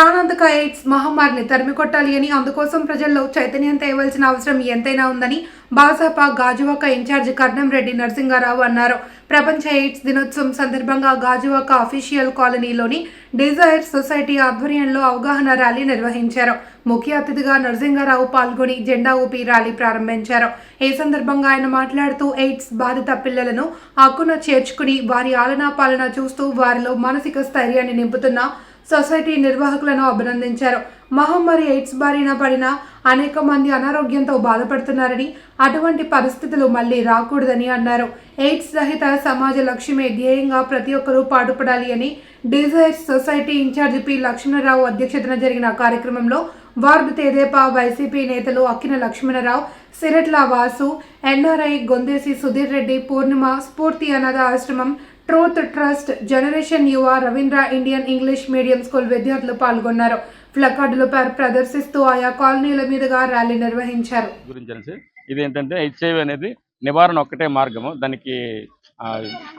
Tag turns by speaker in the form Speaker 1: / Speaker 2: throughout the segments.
Speaker 1: ప్రాణాంతక ఎయిడ్స్ మహమ్మారిని తరిమికొట్టాలి అని అందుకోసం ప్రజల్లో చైతన్యం తేవలసిన అవసరం ఎంతైనా ఉందని భాజపా గాజువాక ఇన్ఛార్జ్ కర్ణం రెడ్డి నరసింగారావు అన్నారు. ప్రపంచ ఎయిడ్స్ దినోత్సవం సందర్భంగా గాజువాక అఫీషియల్ కాలనీలోని డిజైర్ సొసైటీ ఆధ్వర్యంలో అవగాహన ర్యాలీ నిర్వహించారు. ముఖ్య అతిథిగా నరసింగారావు పాల్గొని జెండా ఊపి ర్యాలీ ప్రారంభించారు. ఈ సందర్భంగా ఆయన మాట్లాడుతూ ఎయిడ్స్ బాధిత పిల్లలను హక్కున చేర్చుకుని వారి ఆలనా పాలన చూస్తూ వారిలో మానసిక స్థైర్యాన్ని నింపుతున్న సొసైటీ నిర్వాహకులను అభినందించారు. మహమ్మారి ఎయిడ్స్ బారిన పడిన అనేక మంది అనారోగ్యంతో బాధపడుతున్నారని అటువంటి పరిస్థితులు మళ్ళీ రాకూడదని అన్నారు. ఎయిడ్స్ రహిత సమాజ లక్ష్యమే ధ్యేయంగా ప్రతి ఒక్కరూ పాటుపడాలి అని Desires Society incharge P Lakshmanarao అధ్యక్షతన జరిగిన కార్యక్రమంలో వార్డు తెదేపా వైసీపీ నేతలు అక్కిన లక్ష్మణరావు సిరట్ల వాసు ఎన్ఆర్ఐ గొందేసి సుధీర్ రెడ్డి పూర్ణిమ స్ఫూర్తి అనాథ ఆశ్రమం ట్రూత్ ట్రస్ట్ జనరేషన్ యువ Ravindra Indian English medium school విద్యార్థులు పాల్గొన్నారు. ప్లకార్డులు ప్రదర్శిస్తూ ఆయా కాలనీల మీదుగా ర్యాలీ నిర్వహించారు.
Speaker 2: గురించి ఇది ఏంటంటే హెచ్ఐవి అనేది నివారణ ఒక్కటే మార్గము. దానికి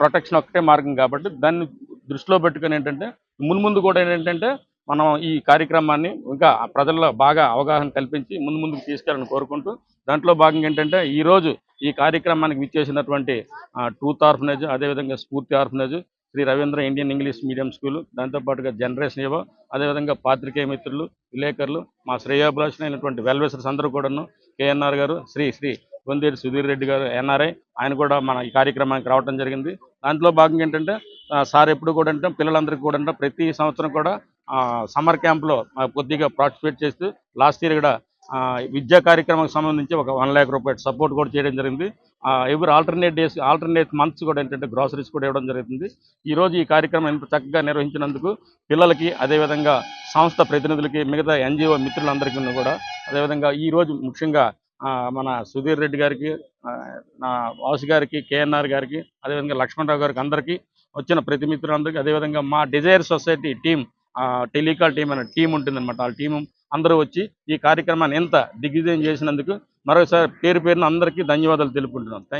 Speaker 2: ప్రొటెక్షన్ ఒక్కటే మార్గం కాబట్టి దాన్ని దృష్టిలో పెట్టుకుని ఏంటంటే మున్ముందు కూడా ఏంటంటే మనం ఈ కార్యక్రమాన్ని ఇంకా ప్రజల్లో బాగా అవగాహన కల్పించి ముందు ముందుకు తీసుకెళ్ళాలని కోరుకుంటూ దాంట్లో భాగంగా ఏంటంటే ఈరోజు ఈ కార్యక్రమానికి విచ్చేసినటువంటి ట్రూత్ ఆర్ఫనేజ్ అదేవిధంగా Spoorthi orphanage Shri Ravindra Indian English medium school దాంతోపాటుగా జనరేషన్ ఏవో అదేవిధంగా పాత్రికేయ మిత్రులు విలేకరులు మా శ్రేయాభిలాషులైనటువంటి వెల్వేసర్స్ అందరూ కూడాను కేఎన్ఆర్ గారు శ్రీ శ్రీ గొందేరు సుధీర్ రెడ్డి గారు ఎన్ఆర్ఐ ఆయన కూడా మన ఈ కార్యక్రమానికి రావడం జరిగింది. దాంట్లో భాగంగా ఏంటంటే సార్ ఎప్పుడు కూడా అంటే పిల్లలందరికీ కూడా అంటే ప్రతి సంవత్సరం కూడా సమ్మర్ క్యాంప్లో కొద్దిగా పార్టిసిపేట్ చేస్తూ లాస్ట్ ఇయర్ కూడా విద్యా కార్యక్రమానికి సంబంధించి ఒక వన్ ల్యాక్ రూపాయలు సపోర్ట్ కూడా చేయడం జరిగింది. ఎవరు ఆల్టర్నేట్ డేస్ ఆల్టర్నేట్ మంత్స్ కూడా ఏంటంటే గ్రాసరీస్ కూడా ఇవ్వడం జరుగుతుంది. ఈ రోజు ఈ కార్యక్రమం ఎంత చక్కగా నిర్వహించినందుకు పిల్లలకి అదేవిధంగా సంస్థ ప్రతినిధులకి మిగతా ఎన్జిఓ మిత్రులందరికీ కూడా అదేవిధంగా ఈ రోజు ముఖ్యంగా ఆ, మన సుధీర్ రెడ్డి గారికి నా వాసు గారికి కేఎన్ఆర్ గారికి అదేవిధంగా లక్ష్మణరావు గారికి అందరికీ వచ్చిన ప్రతి మిత్రులందరికీ అదేవిధంగా మా Desire Society team telecall team అనే టీం ఉంటుందన్నమాట. ఆ టీం అందరూ వచ్చి ఈ కార్యక్రమాన్ని ఎంత దిగ్విజయం చేసినందుకు మరోసారి పేరు పేరున అందరికీ ధన్యవాదాలు తెలుపుకుంటున్నాం.